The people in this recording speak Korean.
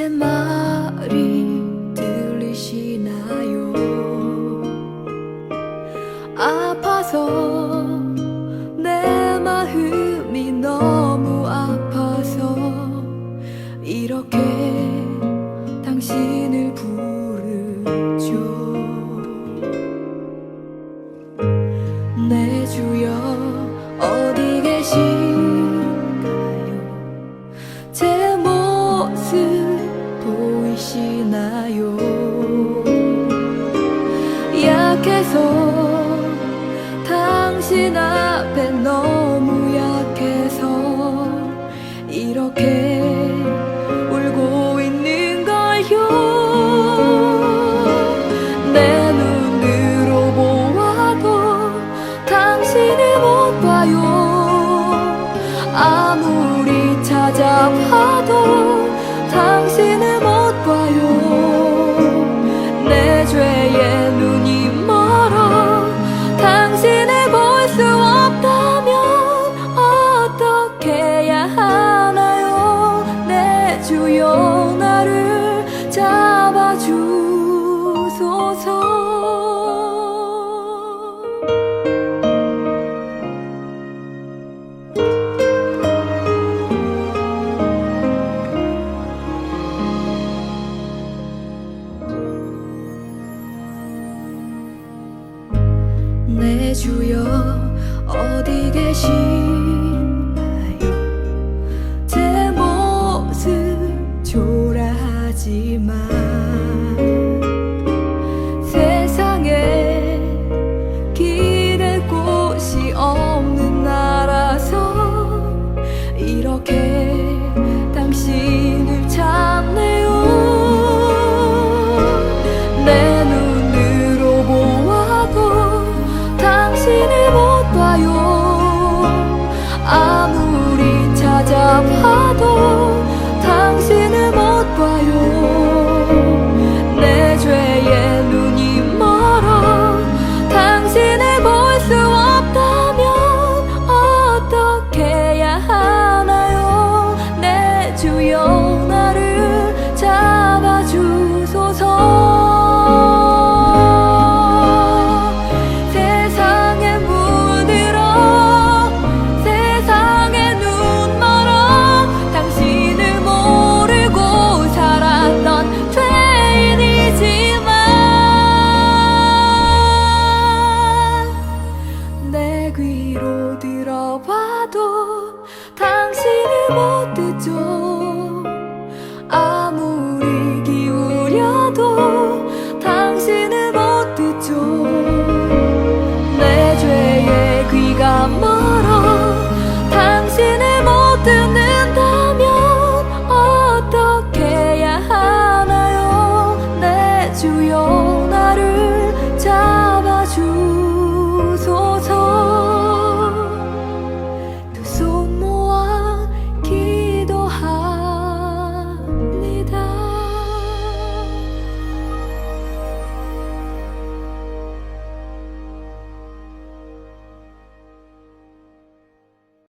제 말이 들리시나요? 아파서 내 마음이 너무 아파서 이렇게 당신을 부르죠 내 주여 어디 보이시나요. 약해서 당신 앞에 너무 약해서 이렇게 내 주여 어디 계신 나도 당신을 못 듣죠 아무리 기울여도 당신을 못 듣죠 내 죄의 귀가 멀어 당신을 못 듣는다면 어떻게 해야 하나요? 내 주여.